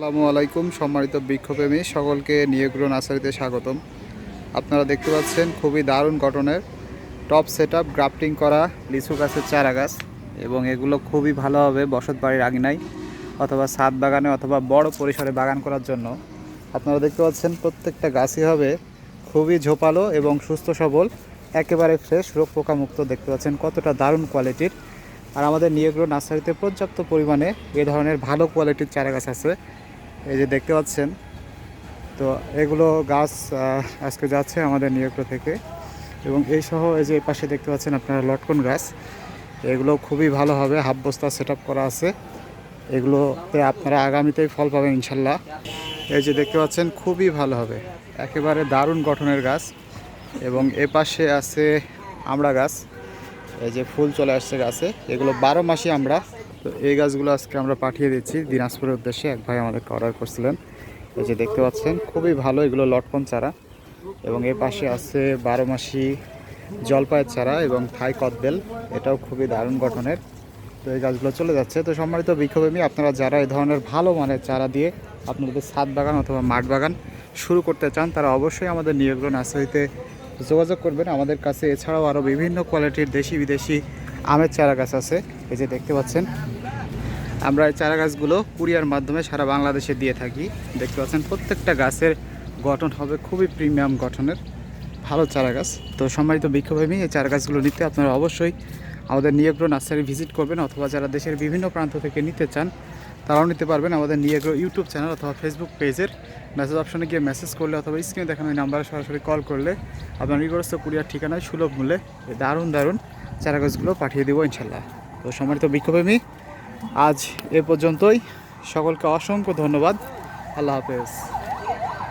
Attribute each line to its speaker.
Speaker 1: আসসালামু আলাইকুম, সম্মানিত বৃক্ষপ্রেমী সকলকে নিয়োগ্র নার্সারিতে স্বাগতম। আপনারা দেখতে পাচ্ছেন খুবই দারুণ গঠনের টপ সেট আপ গ্রাফটিং করা লিচু গাছের চারা গাছ এবং এগুলো খুবই ভালোভাবে বসত বাড়ির আঙিনায় অথবা ছাদ বাগানে অথবা বড় পরিসরে বাগান করার জন্য। আপনারা দেখতে পাচ্ছেন প্রত্যেকটা গাছই হবে খুবই ঝোপালো এবং সুস্থ সবল, একেবারে ফ্রেশ রোগ পোকামুক্ত দেখতে পাচ্ছেন কতটা দারুণ কোয়ালিটির। আর আমাদের নিয়োগ্র নার্সারিতে পর্যাপ্ত পরিমাণে এ ধরনের ভালো কোয়ালিটির চারা গাছ আছে। এই যে দেখতে পাচ্ছেন, তো এগুলো গাছ আজকে যাচ্ছে আমাদের নিয়োগ্র থেকে। এবং এই সহ এই যে পাশে দেখতে পাচ্ছেন আপনারা লটকন গাছ, এগুলো খুবই ভালো হবে হাফ বস্তা সেট করা আছে। এগুলোতে আপনারা আগামীতেই ফল পাবেন, ইনশাল্লাহ। এই যে দেখতে পাচ্ছেন, খুবই ভালো হবে। একেবারে দারুণ গঠনের গাছ। এবং এ পাশে আছে আমড়া গাছ। এই যে ফুল চলে আসছে গাছে। এগুলো বারো মাসে আমরা তো এই গাছগুলো আজকে আমরা পাঠিয়ে দিচ্ছি দিনাজপুরের উদ্দেশ্যে। এক ভাই আমাদেরকে অর্ডার করছিলেন। এই যে দেখতে পাচ্ছেন, খুবই ভালো এগুলো লটকন চারা এবং এ পাশে আছে বারো মাসি জলপাইয়ের চারা এবং থাই কদবেল। এটাও খুবই দারুণ গঠনের। তো এই গাছগুলো চলে যাচ্ছে। তো সম্মানিত বৃক্ষপ্রেমী, আপনারা যারা এই ধরনের ভালো মানের চারা দিয়ে আপনাদের ছাদ বাগান অথবা মাঠ বাগান শুরু করতে চান, তারা অবশ্যই আমাদের নিয়োগ্র নার্সারিতে যোগাযোগ করবেন। আমাদের কাছে এছাড়াও আরও বিভিন্ন কোয়ালিটির দেশি বিদেশি আমের চারা গাছ আছে, এই যে দেখতে পাচ্ছেন। আমরা এই চারা গাছগুলো কুরিয়ার মাধ্যমে সারা বাংলাদেশে দিয়ে থাকি। দেখতে পাচ্ছেন, প্রত্যেকটা গাছের গঠন হবে খুবই প্রিমিয়াম গঠনের। ভালো চারা গাছ। তো সম্মানিত বৃক্ষপ্রেমী, এই চারা গাছগুলো নিতে আপনারা অবশ্যই আমাদের নিয়োগ্র নার্সারি ভিজিট করবেন, অথবা যারা দেশের বিভিন্ন প্রান্ত থেকে নিতে চান, তারাও নিতে পারবেন আমাদের নিয়োগ্র ইউটিউব চ্যানেল অথবা ফেসবুক পেজের। মেসেজ অপশনে গিয়ে মেসেজ করলে অথবা স্ক্রিনে দেখানো নাম্বারে সরাসরি কল করলে আপনার নিকটস্থ কুরিয়ার ঠিকানায় সুলভ মূল্যে দারুণ দারুণ চারা গাছগুলো পাঠিয়ে দেবো ইনশাল্লাহ। তো সম্মানিত বিক্ষোভেমি আজ এ পর্যন্তই। সকলকে অসংখ্য ধন্যবাদ। আল্লাহ হাফেজ।